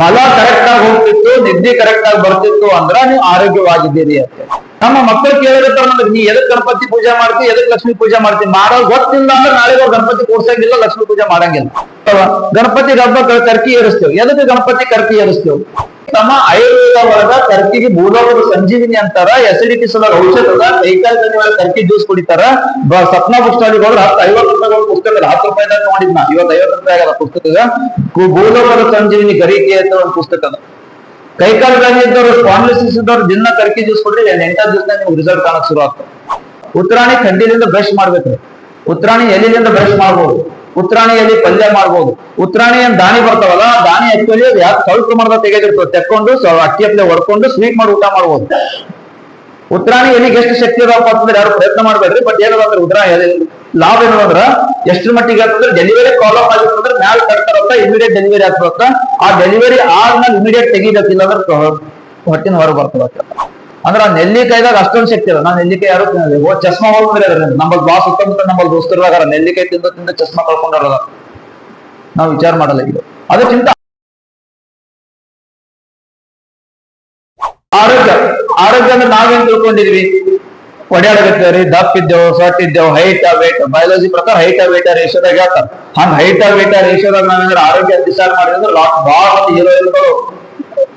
ಮಲ ಕರೆಕ್ಟ್ ಆಗಿ ಹೋಗ್ತಿತ್ತು, ನಿದ್ದೆ ಕರೆಕ್ಟ್ ಆಗಿ ಬರ್ತಿತ್ತು ಅಂದ್ರ ನೀವು ಆರೋಗ್ಯವಾಗಿದ್ದೀರಿ ಅಂತ. ನಮ್ಮ ಮಕ್ಕಳು ಕೇಳಿರ್ತಾರ ನಮ್ಗೆ ನೀ ಎದಕ್ ಗಣಪತಿ ಪೂಜೆ ಮಾಡ್ತಿ, ಎದಕ್ ಲಕ್ಷ್ಮಿ ಪೂಜೆ ಮಾಡ್ತಿ? ಮಾಡೋ ಗೊತ್ತಿಲ್ಲ ಅಂದ್ರೆ ನಾಳೆ ಗಣಪತಿ ಕೂರ್ಸಂಗಿಲ್ಲ ಲಕ್ಷ್ಮಿ ಪೂಜೆ ಮಾಡಂಗಿಲ್ಲ? ಗಣಪತಿ ಹಬ್ಬ ಕರ್ಕಿ ಏರಿಸ್ತೇವೆ. ಎದಕ್ ಗಣಪತಿ ಕರ್ಕಿ ಏರಿಸ್ತೇವೆ? ತಮ್ಮ ಆಯುರ್ವೇದ ಒಳಗ ಕರ್ಕಿಗೆ ಮೂಲವರು ಸಂಜೀವಿನಿ ಅಂತಾರ ಎಸಿಡಿಟಿ ಸಲ ಔಷಧದ ಕೈಕಾಲ್ ಒಳಗ ಕರ್ಕಿ ಜ್ಯೂಸ್ ಕುಡಿತಾರ. ಸಪ್ನಾ ಹೋದ್ರೆ ಹತ್ತು ಐವತ್ತು ರೂಪಾಯಿ ಪುಸ್ತಕ ಹತ್ತು ರೂಪಾಯಿದಾಗ ನೋಡಿದ್ ನಾ ಇವತ್ತು ಐವತ್ತು ರೂಪಾಯಿ ಆಗಲ್ಲ ಪುಸ್ತಕದ. ಭೂಲೋಕದ ಸಂಜೀವಿನಿ ಗರಿಕೆ ಅಂತ ಒಂದು ಪುಸ್ತಕ ಅದ ಕೈಕಾಲು ಗಾಂಧಿ ಇದ್ದವರು ಸ್ಪಾನ್ಲಿಸಿಸ್ ಇದ್ದವ್ರು ದಿನ ಕರ್ಕಿ ಜ್ಯೂಸ್ ಕೊಡ್ರಿ ಎಂಟು ದಿವಸ ನಿಮ್ಗೆ ರಿಸಲ್ಟ್ ಕಾಣಕ್ ಶುರು ಆಗ್ತದೆ. ಉತ್ತರಾಣಿ ಖಂಡಿಲಿಂದ ಬ್ರಷ್ ಮಾಡ್ಬೇಕ್ರಿ. ಉತ್ತರಾಣಿ ಎಲಿಲಿಂದ ಬ್ರಷ್ ಮಾಡ್ಬೋದು. ಉತ್ತರಾಣಿ ಎಲಿ ಪಲ್ಯ ಮಾಡ್ಬೋದು. ಉತ್ತರಾಣಿ ಏನ್ ದಾನಿ ಬರ್ತಾವಲ್ಲ ದಾಣಿ ಆಕ್ಚುಲಿ ಯಾಕೆ ಸ್ವಲ್ಪ ಪ್ರಮಾಣದ ತೆಗೆದಿರ್ತದೆ. ತೆಕ್ಕೊಂಡು ಅಕ್ಕಿ ಹೊಡ್ಕೊಂಡು ಸ್ವೀಟ್ ಮಾಡಿ ಊಟ ಮಾಡ್ಬೋದು. ಉತ್ತರಾಣಿ ಎಲ್ಲಿಗೆ ಎಷ್ಟು ಶಕ್ತಿ ಅದಾವಪ್ಪ ಅಂತಂದ್ರೆ ಯಾರು ಪ್ರಯತ್ನ ಮಾಡ್ಬೇಡ್ರಿ ಬಟ್ ಏನದಂದ್ರೆ ಉತ್ತರಾಣಿ ಲಾಭ ಲಾಭ ಅಂದ್ರ ಎಷ್ಟ್ರ ಮಟ್ಟಿಗೆ ಆಗ್ತದೆ? ಡೆಲಿವರಿ ಪ್ರಾಬ್ಲಮ್ ಅಂದ್ರೆ ಮ್ಯಾಲ ಕಟ್ತಾರತ್ತ ಇಮಿಡಿಯೇಟ್ ಡೆಲಿವರಿ ಆಗ್ತದತ್ತ ಆ ಡೆಲಿವರಿ ಆದ್ಮೇಲೆ ಇಮಿಡಿಯೇಟ್ ತೆಗಿಬೇಕಿಲ್ಲ ಅಂದ್ರೆ ಹೊಟ್ಟಿನ ಹೊರಗೆ ಬರ್ತದತ್ತ ಅಂದ್ರೆ ಆ ನೆಲ್ಲಿಕಾಯ್ದಾಗ ಅಷ್ಟೊಂದು ಶಕ್ತಿ ಅದ ನಾನು ನೆಲ್ಲಿಕಾಯಿ ಯಾರು ತಿನ್ನಲ್ಲ ಚಸ್ಮಾ ಹೋಗ್ತಾರೆ ನಮ್ಮಲ್ಲಿ ಬಾ ಸುತ್ತಮುತ್ತ ನಮ್ಮಲ್ಲಿ ದೋಸ್ತರದಾಗ ನೆಲ್ಲಿಕಾಯಿ ತಿಂದು ತಿಂದ ಚಸ್ಮಾ ಕಳ್ಕೊಂಡಾರ ನಾವು ವಿಚಾರ ಮಾಡಲ್ಲ ಇದು ಅದಕ್ಕಿಂತ ಆರೋಗ್ಯ. ಆರೋಗ್ಯ ಅಂದ್ರೆ ನಾವೇನ್ ತಿಳ್ಕೊಂಡಿದ್ವಿ? ಒಡ್ಯಾಡಕತ್ತೇವ್ರಿ ದಪ್ಪ ಇದ್ದೇವು, ಸಟ್ ಇದ್ದೇವು ಹೈಟ್ ವೇಟ್ ಬಯಾಲಜಿ ಪ್ರಕಾರ ಹೈಟ್ ವೇಟ್ ರೇಷೋದಾಗ ಹೇಳ್ತಾರ. ಹಂಗ ಹೈಟ್ ವೇಟ್ ರೇಷೋದಾಗ ನಾವೇನಾದ್ರೆ ಆರೋಗ್ಯ ಡಿಸೈಡ್ ಮಾಡಿದ್ರೆ ಬಹಳ ಮಂದಿ ಹೀರೋಯಿನ್ಗಳು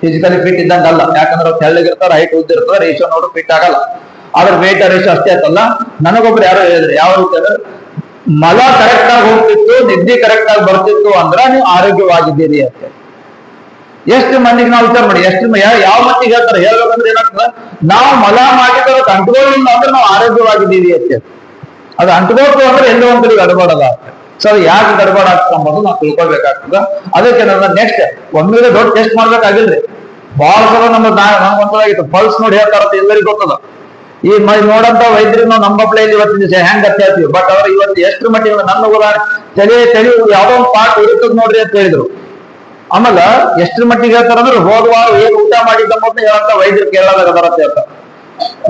ಫಿಸಿಕಲಿ ಫಿಟ್ ಇದ್ದಂಗ ಅಲ್ಲ ಯಾಕಂದ್ರೆ ತೆಳ್ಳಗಿರ್ತಾರ ಹೈಟ್ ಉದ್ದಿರ್ತದ ರೇಷೋ ನೋಡು ಫಿಟ್ ಆಗಲ್ಲ. ಆದ್ರೆ ವೇಟ್ ರೇಷೋ ಅಷ್ಟೇ ಆಯ್ತಲ್ಲ ನನಗೊಬ್ರು ಯಾರೋ ಹೇಳಿದ್ರು, ಯಾವ ರೀತಿ ಅಂದ್ರೆ, ಮಲ ಕರೆಕ್ಟ್ ಆಗಿ ಹೋಗ್ತಿತ್ತು, ನಿದ್ದೆ ಕರೆಕ್ಟ್ ಆಗಿ ಬರ್ತಿತ್ತು ಅಂದ್ರ ನೀವು ಆರೋಗ್ಯವಾಗಿದ್ದೀರಿ ಅಂತ. ಎಷ್ಟು ಮಂದಿಗೆ ನಾವು ವಿಚಾರ ಮಾಡಿ, ಎಷ್ಟು ಯಾವ ಮಂದಿಗೆ ಹೇಳ್ತಾರೆ, ಹೇಳ್ಬೇಕಂದ್ರೆ ಏನಾಗ್ತದೆ, ನಾವು ಮಲ ಮಾಡಿದ್ರೆ ಕಂಟ್ರೋಲ್ ಇಲ್ಲ ಅಂದ್ರೆ ನಾವು ಆರೋಗ್ಯವಾಗಿದ್ದೀವಿ ಅಂತ. ಅದು ಅಂಟ್ಕೋತು ಅಂದ್ರೆ ಎಲ್ಲೋ ಒಂದ್ ಕಡೆ ಗಡಬಡದ ಸೊ ಅದು ಯಾಕೆ ಗಡಬಡ ಅಂಬೋದು ನಾವು ತಿಳ್ಕೊಳ್ಬೇಕಾಗ್ತದ. ಅದಕ್ಕೆ ನನ್ನ ನೆಕ್ಸ್ಟ್ ಒಮ್ಮೆಲೆ ದೊಡ್ಡ ಟೆಸ್ಟ್ ಮಾಡ್ಬೇಕಾಗಿಲ್ರಿ. ಬಹಳ ಸಲ ನಮ್ಮ ನಮ್ಗೊಂದಾಗಿತ್ತು ಪಲ್ಸ್ ನೋಡಿ ಹೇಳ್ತಾರ ಅಂತ ಎಲ್ಲರಿಗೂ ಗೊತ್ತದ. ಈ ಮೈ ನೋಡಂತ ವೈದ್ಯರು ನಾವು ನಮ್ಮ ಪ್ಲೇಲಿ ಇವತ್ತಿನ ದಿವಸ ಹೆಂಗ್ ಅಂತ ಹೇಳ್ತೀವಿ. ಬಟ್ ಅವ್ರ ಇವತ್ತು ಎಷ್ಟು ಮಟ್ಟಿಗೆ ನನ್ನ ಉದಾಹರಣೆ ತಲೆ ತಲೆ ಯಾವ್ದೋ ಒಂದು ಪಾರ್ಟ್ ಇರುತ್ತದ ನೋಡ್ರಿ ಅಂತ ಹೇಳಿದ್ರು. ಆಮೇಲೆ ಎಷ್ಟ್ರ ಮಟ್ಟಿಗೆ ಹೇಳ್ತಾರಂದ್ರೆ ಹೋದ ವಾರ ಏನ್ ಊಟ ಮಾಡಿದ್ದ ಮೊದಲು ಹೇಳಂತ ವೈದ್ಯರು ಕೇರಳದಾಗ ಅದಾರ ಅಂತ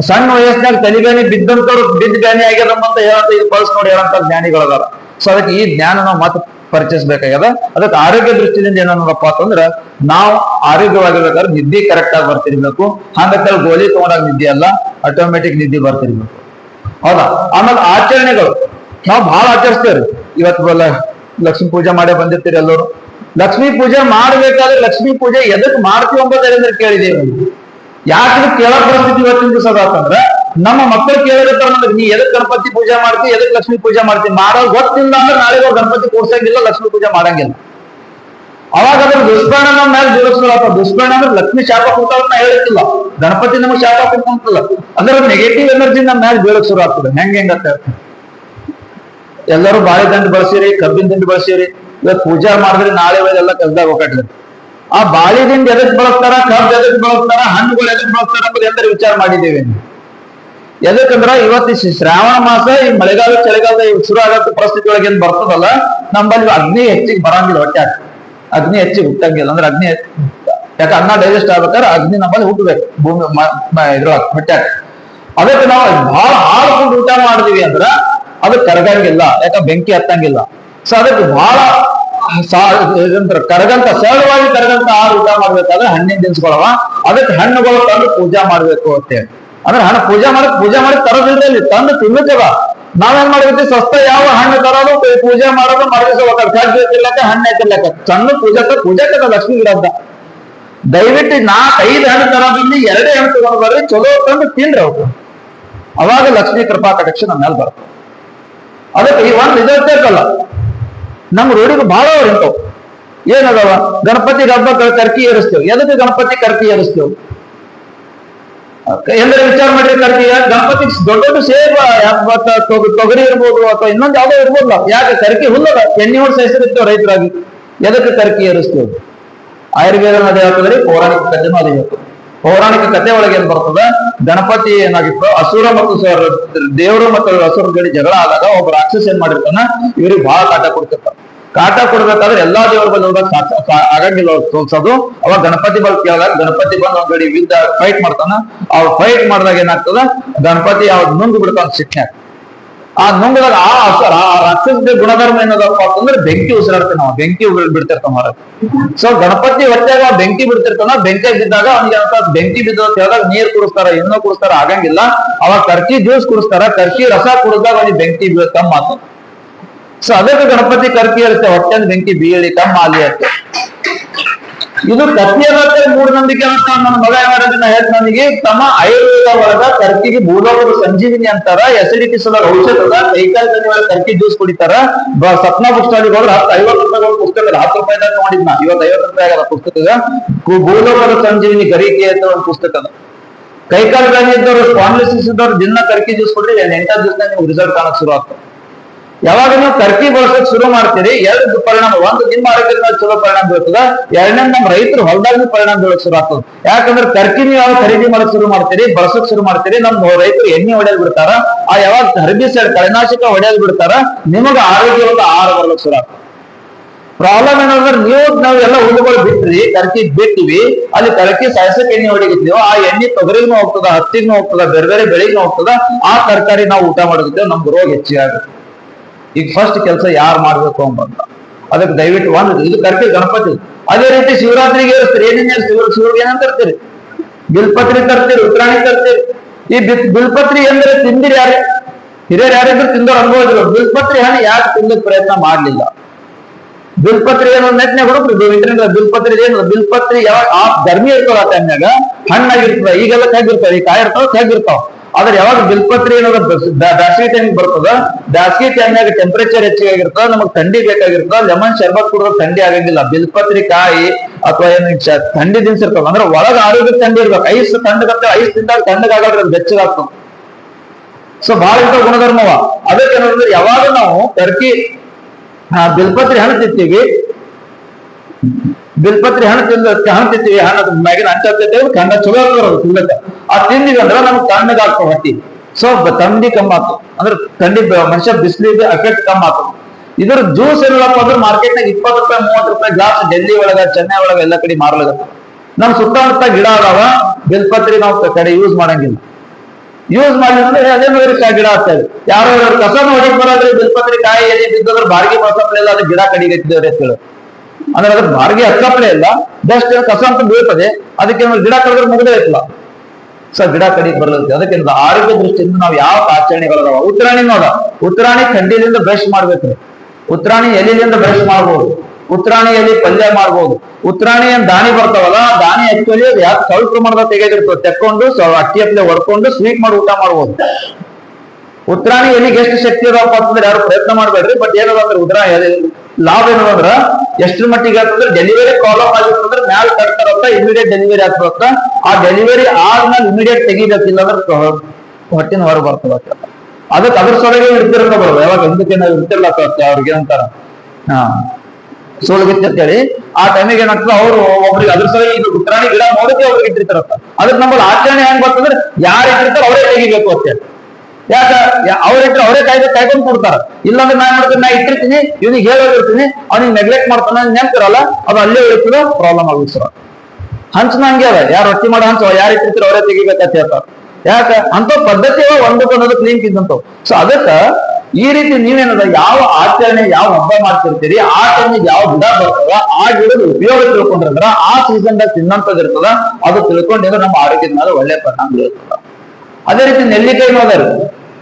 ಸಣ್ಣ ವಯಸ್ಸಿನಾಗ ತಲೆಬೇನಿ ಬಿದ್ದಂತವ್ರು ಬಿದ್ದ ಬ್ಯಾನಿ ಆಗ್ಯದ ಅಂತ ಹೇಳಂತ ಇದು ಪಲ್ಸ್ ನೋಡಿ ಹೇಳಂತ ಜ್ಞಾನಿಗಳು ಅದಾರ ಸೊ ಅದಕ್ಕೆ ಈ ಜ್ಞಾನ ನಾವು ಮತ್ತೆ ಪರಿಚಯಿಸಬೇಕಾಗ್ಯದ. ಅದಕ್ಕೆ ಆರೋಗ್ಯ ದೃಷ್ಟಿಯಿಂದ ಏನನ್ನಪ್ಪ ಅಂತಂದ್ರ, ನಾವು ಆರೋಗ್ಯವಾಗಿರ್ಬೇಕಾದ್ರೆ ನಿದ್ದೆ ಕರೆಕ್ಟ್ ಆಗಿ ಬರ್ತಿರ್ಬೇಕು. ಹಂಗತ್ತಲ್ಲಿ ಗೋಲಿ ತಗೊಂಡಾಗ ನಿದ್ದೆ ಅಲ್ಲ ಆಟೋಮೆಟಿಕ್ ನಿದ್ದೆ ಬರ್ತಿರ್ಬೇಕು. ಹೌದಾ? ಆಮೇಲೆ ಆಚರಣೆಗಳು. ನಾವು ಬಹಳ ಆಚರಿಸ್ತೇವ್ರಿ. ಇವತ್ತು ಲಕ್ಷ್ಮೀ ಪೂಜೆ ಮಾಡೇ ಬಂದಿರ್ತೀರಿ ಎಲ್ಲರೂ. ಲಕ್ಷ್ಮೀ ಪೂಜೆ ಮಾಡ್ಬೇಕಾದ್ರೆ ಲಕ್ಷ್ಮೀ ಪೂಜೆ ಎದಕ್ ಮಾಡ್ತೀವಿ ಎಂಬುದರಿಂದ ಕೇಳಿದೇವೆ ಯಾಕೆ ಕೇಳಕ್ ಪರಿಸ್ಥಿತಿ ಇವತ್ತಿನ ದಿವಸ ಅದಾತಂದ್ರ ನಮ್ಮ ಮಕ್ಕಳು ಕೇಳಿರ್ತಾರ ನಮ್ಗೆ ನೀ ಎದಕ್ ಗಣಪತಿ ಪೂಜೆ ಮಾಡ್ತಿ, ಎದಕ್ ಲಕ್ಷ್ಮಿ ಪೂಜೆ ಮಾಡ್ತಿ? ಮಾಡೋ ಗೊತ್ತಿಲ್ಲ ಅಂದ್ರೆ ನಾಳೆ ಗಣಪತಿ ಕೂರ್ಸಂಗಿಲ್ಲ, ಲಕ್ಷ್ಮಿ ಪೂಜೆ ಮಾಡಂಗಿಲ್ಲ. ಅವಾಗ ಅದ್ರ ದುಷ್ಪರಿಣಾಮ ಮೇಲೆ ಜೋಡಿಸ್ಕೊಳತ್ತ ದುಷ್ಪರಿಣಾಮ ಅಂದ್ರೆ ಲಕ್ಷ್ಮಿ ಶಾಪ ಕೊಡ್ತಾವನ್ನ ಹೇಳಿರ್ತಿಲ್ಲ ಗಣಪತಿ ನಮಗೆ ಶಾಪ ಕೊಡ್ಕೊಂತಿಲ್ಲ ಅಂದ್ರೆ ನೆಗೆಟಿವ್ ಎನರ್ಜಿ ನಮ್ಮ ಮೇಲೆ ಬೀಳಕ್ ಶುರು ಆಗ್ತದೆ. ಹೆಂಗ್ ಹೆಂಗ್ ಅಂತ ಹೇಳ್ತೀನಿ. ಎಲ್ಲರೂ ಬಾಳೆ ದಂಡು ಬಳಸಿರಿ, ಕಬ್ಬಿನ ದಂಡ ಬಳಸಿರಿ ಇವತ್ತು ಪೂಜಾ ಮಾಡಿದ್ರೆ ನಾಳೆ ಎಲ್ಲ ಕಲ್ದಾಗ ಹೋಗ್ಲಿ ಆ ಬಾಳೆ ದಿಂಡು ಎದಕ್ ಬಳಸ್ತಾರ ಕಬ್ಬು ಎದಕ್ ಬಳಸ್ತಾರ, ಹಣ್ಣುಗಳು ಎದಕ್ ಬಳಸ್ತಾರ ಎಲ್ಲರೂ ವಿಚಾರ ಮಾಡಿದ್ದೇವೆ. ಎದಕ್ಕಂದ್ರ ಇವತ್ತು ಶ್ರಾವಣ ಮಾಸ ಈ ಮಳೆಗಾಲ, ಚಳಿಗಾಲ ಈ ಶುರು ಆಗತ್ತ ಪರಿಸ್ಥಿತಿ ಒಳಗೆ ಏನ್ ಬರ್ತದಲ್ಲ, ನಮ್ಮಲ್ಲಿ ಅಗ್ನಿ ಹೆಚ್ಚಿಗೆ ಬರಂಗಿಲ್ಲ ಹೊಟ್ಟೆ ಅಗ್ನಿ ಹೆಚ್ಚಿಗೆ ಹುಟ್ಟಂಗಿಲ್ಲ. ಅಂದ್ರೆ ಅಗ್ನಿ ಯಾಕೆ ಅನ್ನ ಡೈಜೆಸ್ಟ್ ಆಗ್ಬೇಕಾದ್ರೆ ಅಗ್ನಿ ನಮ್ಮಲ್ಲಿ ಹುಟ್ಟಬೇಕು, ಭೂಮಿ ಇದ್ರೊಳಗೆ ಹೊಟ್ಟೆ ಅದಕ್ಕೆ ನಾವು ಬಹಳ ಹಾಳ್ಕೊಂಡು ಊಟ ಮಾಡಿದೀವಿ ಅಂದ್ರ ಅದು ಕರಗಂಗಿಲ್ಲ, ಯಾಕ ಬೆಂಕಿ ಹತ್ತಂಗಿಲ್ಲ. ಸೊ ಅದಕ್ಕೆ ಬಹಳ ಕರಗಂತ, ಸರಳವಾಗಿ ಕರಗಂತ ಆಹಾರ ಊಟ ಮಾಡ್ಬೇಕಾದ್ರೆ ಹಣ್ಣಿನ ದಿನ್ಸ್ಕೊಳವ ಅದಕ್ಕೆ ಹಣ್ಣುಗಳು ತಂದು ಪೂಜಾ ಮಾಡ್ಬೇಕು ಅಂತೇಳಿ. ಅಂದ್ರೆ ಹಣ್ಣು ಪೂಜೆ ಮಾಡಕ್ ಪೂಜೆ ಮಾಡಿ ತರೋದಿಲ್ಲ ತಂದು ತಿನ್ನುತ್ತೇವ ನಾವೇನ್ ಮಾಡಿರ್ತೀವಿ ಸ್ವಸ್ಥ ಯಾವ ಹಣ್ಣು ತರೋದು ಪೂಜೆ ಮಾಡೋದು ಮಾಡಿಸೋಕೆ ಕಡ್ಡು ಎತ್ತಿರ್ಲಕ್ಕ ಹಣ್ಣು ಎತ್ತಿರ್ಲಕ್ಕ ಸಣ್ಣ ಪೂಜಕ ಪೂಜಕದ ಲಕ್ಷ್ಮಿ ಗಿಡದ ದಯವಿಟ್ಟು ನಾಲ್ಕು, ಐದು ಹಣ್ಣು ತರೋದ್ರಿಂದ ಎರಡೇ ಹಣ್ಣು ತಗೊಂಡ್ ಬರ್ರಿ. ಚಲೋ ತಂದು ತಿನ್ರಿ ಅವ್ರು. ಅವಾಗ ಲಕ್ಷ್ಮೀ ಕೃಪಾ ಕಟಾಕ್ಷ ನಮ್ಮ ಮೇಲೆ ಬರ್ತದೆ. ಅದಕ್ಕೆ ಈ ಒಂದು ಇದಕ್ಕಲ್ಲ ನಮ್ಮ ರೋಡಿಗೆ ಬಹಳ ಅವ್ರು ಏನದಾವ? ಗಣಪತಿ ಹಬ್ಬ ಕರ್ಕಿ ಏರಿಸ್ತೇವೆ. ಎದಕ್ಕೆ ಗಣಪತಿ ಕರ್ಕಿ ಏರಿಸ್ತೇವೆ? ಎಲ್ಲರೂ ವಿಚಾರ ಮಾಡಿ ಕರ್ಕಿ ಗಣಪತಿ ದೊಡ್ಡ ದೊಡ್ಡ ಸೇಬ ತೊಗರಿ ಇರ್ಬೋದು ಅಥವಾ ಇನ್ನೊಂದು ಯಾವ್ದೋ ಇರ್ಬೋದಲ್ಲ. ಯಾಕೆ ಕರ್ಕಿ ಹುಲ್ಲದ ಎಣ್ಣೆ ಹೊಡ್ಸ ಹೆಸರಿರ್ತೇವೆ ರೈತರಾಗಿ. ಎದಕ್ಕೆ ಕರ್ಕಿ ಏರಿಸ್ತೇವೆ? ಆಯುರ್ವೇದ ಅದೇ ಆಗ್ತದ್ರಿ ಪೌರಾಣಿಕ ಕಥೆನೂ ಅದೇ ಹೇಳ್ತದೆ. ಪೌರಾಣಿಕ ಕಥೆ ಒಳಗೆ ಏನ್ ಬರ್ತದ? ಗಣಪತಿ ಏನಾಗಿತ್ತು ಅಸುರ ಮತ್ತು ದೇವರು ಮತ್ತು ಅಸುರ ಜಗಳ ಆದಾಗ ಒಬ್ಬ ರಾಕ್ಷಸ ಏನ್ ಮಾಡಿರ್ತಾನ? ಇವ್ರಿಗೆ ಬಹಳ ಕಾಟ ಕೊಡ್ತಿರ್ತಾನ. ಕಾಟ ಕೊಡ್ಬೇಕಾದ್ರೆ ಎಲ್ಲಾ ದೇವರ ಬಂದು ಹೋದಾಗ ಸಾ- ಆಗಂಗಿಲ್ಲ ತೋರ್ಸೋದು. ಅವಾಗ ಗಣಪತಿ ಬಲ್ ಕೇಳಿದಾಗ ಗಣಪತಿ ಬಂದು ಒಂದ್ ಗಡಿ ವಿದ್ದ ಫೈಟ್ ಮಾಡ್ತಾನ. ಅವ್ರು ಫೈಟ್ ಮಾಡಿದಾಗ ಏನಾಗ್ತದ? ಗಣಪತಿ ಅವ್ರ ನುಂಗ್ ಬಿಡ್ತಾನ ಶಿಕ್ಷಣ ಆ ನುಂಗದಾಗ ಆ ಅಸರ ಆ ರಕ್ಷದ ಗುಣಧರ್ಮ ಏನದಪ್ಪ ಅಂತಂದ್ರೆ ಬೆಂಕಿ ಉಸಿರಾಡ್ತಾನ ನಾವು ಬೆಂಕಿ ಬಿಡ್ತಿರ್ತಾನ ಹೊರಗೆ. ಸೊ ಗಣಪತಿ ಹೊಟ್ಟಾಗ ಬೆಂಕಿ ಬಿಡ್ತಿರ್ತಾನ. ಬೆಂಕಿ ಬಿದ್ದಾಗ ಅವ್ನಿಗೆ ಬೆಂಕಿ ಬಿದ್ದ ಹೇಳಿದಾಗ ನೀರ್ ಕುಡಿಸ್ತಾರ ಇನ್ನೂ ಕುಡಿಸ್ತಾರ, ಆಗಂಗಿಲ್ಲ. ಅವಾಗ ಕರ್ಕಿ ಜ್ಯೂಸ್ ಕುಡಿಸ್ತಾರ. ಕರ್ಕಿ ರಸ ಕುಡಿದಾಗ ಅವನಿಗೆ ಬೆಂಕಿ ಬೀಳ್ತಾ ಮಾತು ಸೊ ಅದಕ್ಕೆ ಗಣಪತಿ ಕರ್ಕಿ ಇರುತ್ತೆ. ಹೊಟ್ಟೆನ ಬೆಂಕಿ, ಬೀಳಿ ತಮ್ಮ ಆಲಿ ಅಂತ. ಇದು ಕತ್ತಿಯದಂತೆ ಮೂಢನಂಬಿಕೆ ಅಂತ ನನ್ನ ಮಗ ಏನಾರ ಹೇಳ್ತ ನನಗೆ ತಮ್ಮ ಆಯುರ್ವೇದ ಒಳಗ ಕರ್ಕಿಗೆ ಭೂಲೋಕದ ಸಂಜೀವಿನಿ ಅಂತಾರ. ಎಸಿಡಿಟಿ ಸಲ ಔಷಧದ ಕೈಕಾಲ್ ಒಳಗೆ ಕರ್ಕಿ ಜ್ಯೂಸ್ ಕುಡಿತಾರ. ಸಪ್ನ ಪುಸ್ತಕ ಹೋದ್ರೆ ಹತ್ತು ಐವತ್ತು ರೂಪಾಯಿ ಪುಸ್ತಕ. ಹತ್ತು ರೂಪಾಯಿದಾಗ ನೋಡಿದ್ನ ಇವತ್ತು ಐವತ್ತು ರೂಪಾಯಿ ಆಗಲ್ಲ ಪುಸ್ತಕದ. ಬೂದವರು ಸಂಜೀವಿನಿ ಗರಿಕೆ ಅಂತ ಒಂದು ಪುಸ್ತಕ ಅದ. ಕೈಕಾಲ್ ಸ್ಪಾನ್ಲಿಸ್ ಇದ್ದವರು ಇದ್ದವ್ರು ದಿನ ಕರ್ಕಿ ಜ್ಯೂಸ್ ಕೊಟ್ಟರೆ ಎಂಟ ದಿವಸ ನಿಮ್ಗೆ ರಿಸಲ್ಟ್ ಕಾಣಕ್ ಶುರು ಆಗ್ತದೆ. ಯಾವಾಗ ನೀವು ಟರ್ಕಿ ಬಳಸಕ್ ಶುರು ಮಾಡ್ತೀರಿ ಎರಡು ಪರಿಣಾಮ, ಒಂದು ನಿಮ್ಮ ಆರೋಗ್ಯದ ಮೇಲೆ ಚಲೋ ಪರಿಣಾಮ ಬೀಳ್ತದ, ಎರಡನೇ ನಮ್ಮ ರೈತರು ಹೊಲದಾಗ ಪರಿಣಾಮ ಬೀಳಕ್ ಶುರು ಆಗ್ತದ. ಯಾಕಂದ್ರೆ ಟರ್ಕಿ ನೀವು ಯಾವಾಗ ಖರೀದಿ ಮಾಡಕ್ ಶುರು ಮಾಡ್ತೀರಿ, ಬಳಸಕ್ ಶುರು ಮಾಡ್ತೀರಿ, ನಮ್ಮ ರೈತರು ಎಣ್ಣೆ ಹೊಡೆಯಲ್ ಬಿಡ್ತಾರ, ಆ ಯಾವಾಗ ಹರ್ಬಿಸೈಡ್, ಕಳೆನಾಶಕ ಹೊಡೆಯಲ್ ಬಿಡ್ತಾರ, ನಿಮಗ ಆರೋಗ್ಯವಂತ ಆಹಾರ ಬರ್ಲಕ್ ಶುರು ಆಗ್ತದೆ. ಪ್ರಾಬ್ಲಮ್ ಏನಂದ್ರೆ ನೀವು ನಾವು ಎಲ್ಲ ಹುಡುಗಳು ಬಿಟ್ರಿ ಟರ್ಕಿ ಬಿಟ್ಟಿವಿ ಅಲ್ಲಿ ಟರ್ಕಿ ಸಾಯಸಕ್ಕೆ ಎಣ್ಣೆ ಹೊಡಿಗಿದ್ದೀವೋ ಆ ಎಣ್ಣೆ ತೊಗರಿಗೂ ಹೋಗ್ತದ ಹತ್ತಿಗೂ ಹೋಗ್ತದ, ಬೇರೆ ಬೇರೆ ಬೆಳೆಗೂ ಹೋಗ್ತದ, ಆ ತರಕಾರಿ ನಾವು ಊಟ ಮಾಡಿದ್ದೇವೆ ನಮ್ಗೆ ರೋಗ ಹೆಚ್ಚಿಗೆ ಆಗುತ್ತೆ. ಈಗ ಫಸ್ಟ್ ಕೆಲಸ ಯಾರು ಮಾಡ್ಬೇಕು ಅಂತ. ಅದಕ್ಕೆ ದಯವಿಟ್ಟು ಒಂದು ಇದು ಕರ್ತೀವಿ ಗಣಪತಿ. ಅದೇ ರೀತಿ ಶಿವರಾತ್ರಿಗೆ ಏರಿಸ್ತೀರಿ? ಏನೇನು ಶಿವ ಶಿವರಿಗೆ ಏನಂತ ತರ್ತೀರಿ ಬಿಲ್ಪತ್ರಿ ತರ್ತೀರಿ ಉತ್ತರಾಣಿ ತರ್ತೀರಿ. ಈ ಬಿಲ್ಪತ್ರಿ ಅಂದ್ರೆ ತಿಂದಿರಿ ಯಾರು? ಹಿರಿಯರು ಯಾರಿದ್ರು ತಿಂದವ್ರು ಇದ್ರು ಬಿಲ್ಪತ್ರಿ ಹಣ್ಣು ಯಾಕೆ ತಿನ್ನಕ್ ಪ್ರಯತ್ನ ಮಾಡ್ಲಿಲ್ಲ. ಬಿಲ್ಪತ್ರಿ ಏನೋ ನೆಟ್ನೆ ಹುಡುಕ್ರಿ. ಇದ್ರಿಂದ ಬಿಲ್ಪತ್ರಿ ಏನು ಬಿಲ್ಪತ್ರಿ ಯಾವಾಗ ಆ ಧರ್ಮಿ ಇರ್ತಾವ ಆ ಟೈಮ್ನಾಗ ಹಣ್ಣಾಗಿರ್ತದ. ಈಗೆಲ್ಲ ತೆಗಿರ್ತಾವ ಈ ಕಾಯಿ ಇರ್ತಾವ ಆದ್ರೆ ಯಾವಾಗ ಬಿಲ್ಪತ್ರಿ ಅನ್ನೋದು ಬ್ಯಾಸಗಿ ಟೈಮ್ ಬರ್ತದ? ಬ್ಯಾಸಗಿ ಟೈಮ್ನಾಗ ಟೆಂಪರೇಚರ್ ಹೆಚ್ಚಿಗೆ ಆಗಿರ್ತದ ನಮಗ್ ಥಂಡಿ ಬೇಕಾಗಿರ್ತದ ಲೆಮನ್ ಶರ್ಬತ್ ಕುಡಿದ್ರೆ ಥಂಡಿ ಆಗಂಗಿಲ್ಲ. ಬಿಲ್ಪತ್ರಿ ಕಾಯಿ ಅಥವಾ ಏನ್ ಥಂಡಿ ದಿನ್ಸ ಅಂದ್ರೆ ಒಳಗ ಆರೋಗ್ಯ ಥಂಡಿ ಇರ್ಬೇಕು. ಐಸ್ ತಣ್ಣಗತ್ತೆ ಐಸ್ ತಿಂದಾಗ ತಣ್ಣಗಾಗಲ್ರಿ ಬೆಚ್ಚಗಾಗ್ತದ ಸೊ ಬಹಳ ಇಂಥ ಗುಣಧರ್ಮವ. ಅದಕ್ಕೆ ಏನಂದ್ರೆ ಯಾವಾಗ ನಾವು ಟರ್ಕಿ ಬಿಲ್ಪತ್ರಿ ಹಣ್ಣು ತಿಂತೀವಿ ಬಿಲ್ಪತ್ರಿ ಹಣ ತಿಂದ ಹಣ ತಿಂತೀವಿ, ಹಣ ಮ್ಯಾಗಿನ ಅಂಚ ಕಣ್ಣ ಚಲೋ ತಿನ್ಲಕ್ಕ ಆ ತಿಂದಿವಿ ಅಂದ್ರೆ ನಮ್ಗೆ ತಣ್ಣಗಾಗ್ತಾವ ಹೊಟ್ಟಿ ಸೊ ತಂಡಿ ಕಮ್ಮಿ ಆತು ಅಂದ್ರೆ ತಂಡಿ ಮನುಷ್ಯ ಬಿಸಿಲಿಗೆ ಎಫೆಕ್ಟ್ ಕಮ್ಮಿ ಆತು ಇದ್ರ ಜ್ಯೂಸ್ ಏನಪ್ಪ ಅಂದ್ರೆ ಮಾರ್ಕೆಟ್ನಾಗ ಇಪ್ಪತ್ತು ರೂಪಾಯಿ, ಮೂವತ್ತು ರೂಪಾಯಿ ಗ್ಲಾಸ್ ಡೆಲ್ಲಿ ಒಳಗ, ಚೆನ್ನೈ ಒಳಗ ಎಲ್ಲ ಕಡೆ ಮಾರ್ಲಾಗತ್ತ. ನಮ್ ಸುತ್ತಮುತ್ತ ಗಿಡ ಅದಾವ, ಬಿಲ್ಪತ್ರಿ ನಾವು ಕಡೆ ಯೂಸ್ ಮಾಡಂಗಿಲ್ಲ. ಯೂಸ್ ಮಾಡಿದ್ರೆ ಅಂದ್ರೆ ಅದೇ ಮೇಲೆ ಗಿಡ ಆಗ್ತದೆ ಯಾರೋ ಕಸ ನೋಡಿ ಬರೋದ್ರೆ ಬಿಲ್ಪತ್ರಿ ಕಾಯಿ ಎಲ್ಲಿ ಬಿದ್ದಾದ್ರೆ ಬಾರ್ಗಿ ಬಸಪ್ಲೆ ಇಲ್ಲ ಅದು ಗಿಡ ಕಡಿಗೆ ಅಂತ ಹೇಳಿ ಅಂದ್ರೆ ಅದ್ರ ಬಾರಿಗೆ ಹತ್ತಪ್ಲೆ ಇಲ್ಲ, ಜಸ್ಟ್ ಕಸ ಅಂತ ಬೀಳ್ತದೆ, ಅದಕ್ಕೆ ಗಿಡ ಕಡಿದ್ರೆ ಮುಗಿದೇ ಇತ್ತಲ್ಲ ಸರ್ ಗಿಡ ಕಡಿ ಬರಲತ್ತೆ. ಅದಕ್ಕೆ ಆರೋಗ್ಯ ದೃಷ್ಟಿಯಿಂದ ನಾವು ಯಾವ ಆಚರಣೆಗಳದಾವ ಉತ್ತರಾಣಿ ನೋಡ. ಉತ್ತರಾಣಿ ಥಂಡಿಲಿಂದ ಬ್ರಷ್ ಮಾಡ್ಬೇಕ್ರಿ. ಉತ್ತರಾಣಿ ಎಲಿಲಿಂದ ಬ್ರಷ್ ಮಾಡ್ಬೋದು. ಉತ್ತರಾಣಿ ಎಲಿ ಪಲ್ಯ ಮಾಡ್ಬೋದು. ಉತ್ತರಾಣಿ ಏನ್ ದಾನಿ ಬರ್ತಾವಲ್ಲ ದಾಣಿ ಆಕ್ಚುಲಿ ಯಾಕೆ ಸ್ವಲ್ಪ ಪ್ರಮಾಣದ ತೆಗೆದಿರ್ತದೆ. ತೆಕ್ಕೊಂಡು ಅಕ್ಕಿ ಅಪ್ಲೆ ಹೊಡ್ಕೊಂಡು ಸ್ವೀಟ್ ಮಾಡಿ ಊಟ ಮಾಡ್ಬೋದು. ಉತ್ತರಾಣಿ ಎಲ್ಲಿಗೆ ಎಷ್ಟು ಶಕ್ತಿ ಅದಾವಪ್ಪ ಅಂತಂದ್ರೆ ಯಾರು ಪ್ರಯತ್ನ ಮಾಡ್ಬೇಡ್ರಿ ಬಟ್ ಏನದ ಅಂದ್ರೆ ಉತ್ತರಾಣಿ ಲಾಭ ಏನದಂದ್ರ ಎಷ್ಟ್ರ ಮಟ್ಟಿಗೆ ಅಂತಂದ್ರೆ ಡೆಲಿವರಿ ಪ್ರಾಬ್ಲಮ್ ಅಂದ್ರೆ ಮ್ಯಾಲ್ ಕಟ್ತಾರಂತ ಇಮಿಡಿಯೇಟ್ ಡೆಲಿವರಿ ಆಗ್ತದಂತ. ಆ ಡೆಲಿವರಿ ಆದ್ಮೇಲೆ ಇಮಿಡಿಯೇಟ್ ತೆಗಿಬೇಕಿಲ್ಲ ಅಂದ್ರೆ ಹೊಟ್ಟಿನ ಹೊರ ಬರ್ತದ ಅದಕ್ಕೆ ಅದ್ರ ಸೊರಗೆ ಇರ್ತಿರಲ್ಲ ಬರೋದು ಯಾವಾಗ ಹಿಂದಕ್ಕೆ ನಾವು ಅಂತ ಅವ್ರಿಗೆ ಏನಂತಾರ ಹಾ. ಸೋಲಗಿತ್ತು ಅಂತೇಳಿ ಆ ಟೈಮಿಗೆ ಏನಾಗ್ತದೆ, ಅವರು ಒಬ್ರಿಗೆ ಅದ್ರ ಸಲ ಇದು ಉತ್ತರಾಣಿ ಗಿಡ ನೋಡಿದ್ರೆ ಅವ್ರಿಗೆ ಇಟ್ಟಿರ್ತಾರತ್ತ ಅದಕ್ಕೆ ನಮ್ಮಲ್ಲಿ ಆಚರಣೆ ಹೆಂಗ್ ಬರ್ತಂದ್ರೆ ಯಾರು ಇಟ್ಟಿರ್ತಾರ ಅವರೇ ತೆಗಿಬೇಕು ಅಂತೇಳಿ ಯಾಕ? ಅವ್ರಿಟ್ರೆ ಅವರೇ ಕಾಯ್ದೆ, ಕಾಯ್ಕೊಂಡು ಕೊಡ್ತಾರ. ಇಲ್ಲಾಂದ್ರೆ ನಾ ಮಾಡ್ತೀನಿ, ನಾ ಇಟ್ಟಿರ್ತೀನಿ, ಇವ್ನಿಗೆ ಹೇಳೋದಿರ್ತೀನಿ ಅವ್ನಿಗೆ ನೆಗ್ಲೆಕ್ಟ್ ಮಾಡ್ತಾನ ನೆನ್ಪಿರಲ್ಲ, ಅದು ಅಲ್ಲೇ ಇರ್ತದ ಪ್ರಾಬ್ಲಮ್ ಆಗುತ್ತೆ ಸರ್ ಹಂಚನ ಹಂಗೆ ಅದ, ಯಾರು ರೊಟ್ಟಿ ಮಾಡೋ ಹಂಚ ಯಾರು ಇಟ್ಟಿರ್ತಾರ ಅವರೇ ತೆಗಿಬೇಕಂತ ಹೇಳ್ತಾರ. ಯಾಕ? ಅಂತ ಪದ್ಧತಿ ಒಂದು ಒಂದೊಂದು ಕ್ಲೀನ್ ಇದ್ದಂತವ್ ಸೊ ಅದಕ್ಕ ಈ ರೀತಿ ನೀವೇನದ, ಯಾವ ಆಚರಣೆ, ಯಾವ ಹಬ್ಬ ಮಾಡ್ತಿರ್ತೀರಿ, ಆ ಟೈಮಿಗೆ ಯಾವ ಗಿಡ ಬರ್ತದ, ಆ ಗಿಡದ ಉಪಯೋಗ ತಿಳ್ಕೊಂಡಿರ್ತಾರ, ಆ ಸೀಸನ್ ದಾಗ ತಿನ್ನಂತದ್ ಇರ್ತದ, ಅದು ತಿಳ್ಕೊಂಡಿದ್ರೆ ನಮ್ಮ ಆರೋಗ್ಯದ ಮೇಲೆ ಒಳ್ಳೆ ಪರಿಣಾಮ ಬೀಳ್ತದ ಅದೇ ರೀತಿ ನೆಲ್ಲಿಕಾಯಿ ನೋದಾರ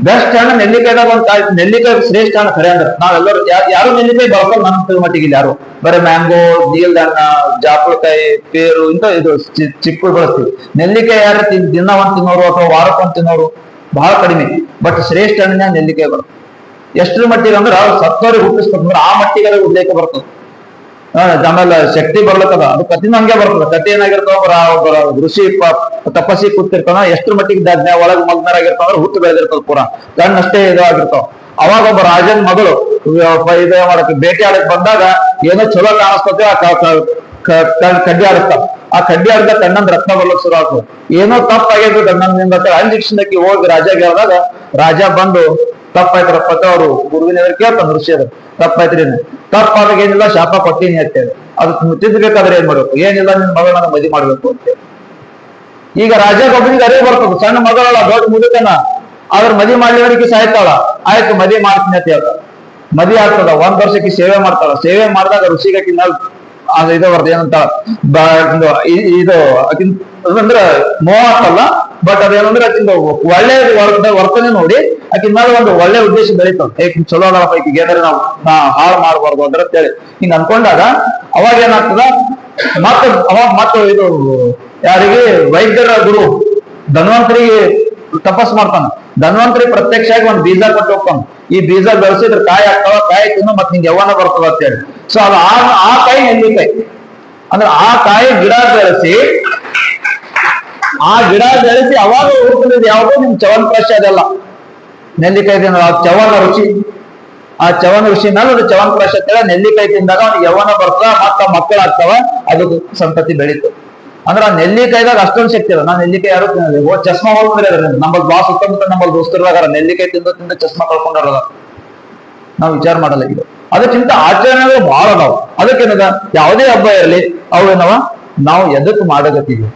ಬೆಸ್ಟ್ ಹಣ್ಣು ನೆಲ್ಲಿಕಾಯಿದಾಗ ಒಂದು ಕಾಯಿ ನೆಲ್ಲಿಕಾಯಿ ಶ್ರೇಷ್ಠ ಅಣ್ಣ ಖರೆ ಅಂದ್ರೆ. ನಾವೆಲ್ಲರೂ ಯಾರು ನೆಲ್ಲಿಕಾಯಿ ಬಳಸೋದು ತಿಳುವ ಮಟ್ಟಿಗೆ ಯಾರು? ಬರೀ ಮ್ಯಾಂಗೋ ನೀಲ್ದಣ್ಣ ಜಾಪಳಕಾಯಿ ಪೇರು ಇಂತ ಇದು ಚಿಕ್ಕುಳು ಬಳಸ್ತೀವಿ. ನೆಲ್ಲಿಕಾಯಿ ಯಾರು ತಿನ್- ದಿನ ಒಂದ್ ತಿನ್ನೋರು ಅಥವಾ ವಾರಕ್ಕೊಂದ್ ತಿನ್ನೋರು ಬಹಳ ಕಡಿಮೆ. ಬಟ್ ಶ್ರೇಷ್ಠ ಹಣ್ಣಿನ ನೆಲ್ಲಿಕಾಯಿ ಬರ್ತದೆ ಎಷ್ಟರ ಮಟ್ಟಿಗೆ ಅಂದ್ರೆ, ಸತ್ತೋರಿಗೆ ಹುಟ್ಟಿಸ್ಬೇಕಂದ್ರೆ ಆ ಮಟ್ಟಿಗೆ ಉಲ್ಲೇಖ ಬರ್ತದೆ. ಆಮೇಲೆ ಶಕ್ತಿ ಬರ್ಲತ್ತದ. ಅದು ಕತಿನ ಹಂಗೆ ಬರ್ತದ. ಕತಿ ಏನಾಗಿರ್ತಾವ ಒಬ್ಬರ ಒಬ್ಬರ ಋಷಿ ತಪಸ್ಸಿ ಕೂತಿರ್ತಾನ, ಎಷ್ಟು ಮಟ್ಟಿಗೆ ದ- ಒಳಗ್ ಮಗ್ನರಾಗಿರ್ತಾವ ಅಂದ್ರೆ ಹುಟ್ಟು ಬೆಳೆದಿರ್ತದ ಪೂರ. ಕಣ್ಣಷ್ಟೇ ಇದಾಗಿರ್ತಾವ ಅವಾಗ ಒಬ್ಬ ರಾಜನ್ ಮಗಳು ಇದೇ ಮಾಡಕ್ ಭೇಟಿ ಆಡಕ್ ಬಂದಾಗ ಏನೋ ಚಲೋ ಕಾಣಿಸ್ತದೆ ಕಡ್ಡಿ ಆಡಿಸ್ತಾವ ಆ ಕಡ್ಡಿ ಅರ್ಧ ಕಣ್ಣಂದ್ ರತ್ನ ಬರ್ಲಕ್ ಶುರು ಆಗ್ತದೆ ಏನೋ ತಪ್ಪಾಗಿದ್ದು ಕಣ್ಣಂದಿಂದ ಅಂಜಿಕ್ಷಣಕ್ಕೆ ಹೋಗಿ ರಾಜಾಗೆ ಹೇಳಿದಾಗ ರಾಜ ಬಂದು, ತಪ್ಪಾಯ್ತ್ರಪ್ಪ ಅವ್ರು ಗುರುವಿನ ಕೇಳ್ತಾನೆ ಋಷಿಯರು. ತಪ್ಪಾಯ್ತ್ರಿ ತಪ್ಪಾದಾಗ ಏನಿಲ್ಲ, ಶಾಪ ಕೊಟ್ಟೀನಿ ಅಂತೇಳಿ ಅದಕ್ಕೆ ತಿದ್ದಬೇಕಾದ್ರೆ ಏನ್ ಮಾಡ್ಬೇಕು? ಏನಿಲ್ಲ ನಿನ್ ಮಗಳನ್ನ ಮದಿ ಮಾಡ್ಬೇಕು ಅಂತ ಈಗ ರಾಜ ಒಬ್ಬನಿಗೆ ಅರಿವು ಬರ್ತದೆ. ಸಣ್ಣ ಮಗಳಲ್ಲ, ದೊಡ್ಡ ಮುದುಕನ. ಆದ್ರ ಮದಿ ಮಾಡ್ಲಿವರಿಗೆ ಸಾಯ್ತಾಳ. ಆಯ್ತು, ಮದಿ ಮಾಡ್ತೀನಿ ಅಂತ ಹೇಳ್ತಾಳ. ಮದಿ ಆಗ್ತದ. ಒಂದ್ ವರ್ಷಕ್ಕೆ ಸೇವೆ ಮಾಡ್ತಾಳ. ಸೇವೆ ಮಾಡಿದಾಗ ಅದು ಇದು ಬರ್ತದೆ ಏನಂತ ಇದು ಅದಂದ್ರ ಮೋಹ ಅಂತಲ್ಲ ಬಟ್ ಅದೇನಂದ್ರೆ ಆಕಿಂದ ಒಳ್ಳೆ ವರ್- ವರ್ತನೆ ನೋಡಿ ಆಕಿನ ಮೇಲೆ ಒಂದು ಒಳ್ಳೆ ಉದ್ದೇಶ ಬೆಳೀತದ ಏಕ್ ಚಲೋ ಅದಳಪ್ಪ ಈಕಿಗೆ ಏನಾರ ನಾವು, ನಾ ಹಾಳು ಮಾಡ್ಬಾರ್ದು ಅಂದ್ರೆ ಅಂತೇಳಿ ಹಿಂಗ ಅನ್ಕೊಂಡಾಗ ಅವಾಗ ಏನಾಗ್ತದ? ಮತ್ತ, ಅವಾಗ ಮತ್ತೆ ಇದು, ಯಾರಿಗೆ ವೈದ್ಯರ ಗುರು, ಧನ್ವಂತರಿಗೆ ತಪಸ್ ಮಾಡ್ತಾನ. ಧನ್ವಂತರಿ ಪ್ರತ್ಯಕ್ಷವಾಗಿ ಒಂದ್ ಬೀಜ ಕೊಟ್ಟು ಈ ಬೀಜ ಬೆಳೆಸಿದ್ರೆ ಕಾಯಿ ಆಗ್ತಾವ, ಕಾಯಿ ತಿನ್ನು ಮತ್ತೆ ನಿಂಗೆ ಯವ್ವನ ಬರ್ತದ ಅಂತೇಳಿ ಸೊ ಅದು ಆ ಆ ಕಾಯಿ ನೆಲ್ಲಿಕಾಯಿ ಅಂದ್ರೆ ಆ ಕಾಯಿ ಗಿಡ ಬೆಳೆಸಿ ಆ ಗಿಡ ಬೆಳೆಸಿ ಅವಾಗ ಹುಡುಕಿದ್ ಯಾವ್ದು? ನಿಮ್ ಚವನ್ ಪ್ರಶ್ನೆ ಅದೆಲ್ಲ. ನೆಲ್ಲಿಕಾಯಿ ತಿನ್ನೋದು ಆ ಚವನ ರುಚಿ. ಆ ಚವನ ಋಷಿ ಮೇಲೆ ಅದು ಚವನ್ ಪ್ರಾಶ ಅಂತೇಳಿ ನೆಲ್ಲಿಕಾಯಿ ತಿಂದಾಗ ಅವ್ನಿಗೆ ಯವ್ವನ ಬರ್ತದ, ಮತ್ತ ಮಕ್ಕಳಾಗ್ತಾವ ಅದು ಸಂತತಿ ಬೆಳೀತು. ಅಂದ್ರೆ ಆ ನೆಲ್ಲಿಕಾಯಿದಾಗ ಅಷ್ಟೊಂದು ಶಕ್ತಿ ಅದ. ನಾನು ನೆಲ್ಲಿಕಾಯಿ ಯಾರು ತಿನ್ನೋದು ಓ, ಚಸ್ಮಾ ಹೋಗ್ಬಿಟ್ರೆ ನಮ್ಮಲ್ಲಿ ಬಾ ಸುತ್ತಮುತ್ತ ನಮ್ಮಲ್ಲಿ ದೋಸ್ತರದಾಗ ನೆಲ್ಲಿಕಾಯಿ ತಿಂದ ತಿಂದ ಚಸ್ಮಾ ಕಳ್ಕೊಂಡಾರದ ನಾವು ವಿಚಾರ ಮಾಡಲ್ಲ ಇದು ಅದಕ್ಕಿಂತ ಆಚರಣೆಗಳು ಬಹಳ ಅದಾವ. ಅದಕ್ಕೇನದ? ಯಾವುದೇ ಹಬ್ಬ ಇರಲಿ, ಅವು ಏನವ? ನಾವು ಎದಕ್ ಮಾಡಕತ್ತೀವಿ?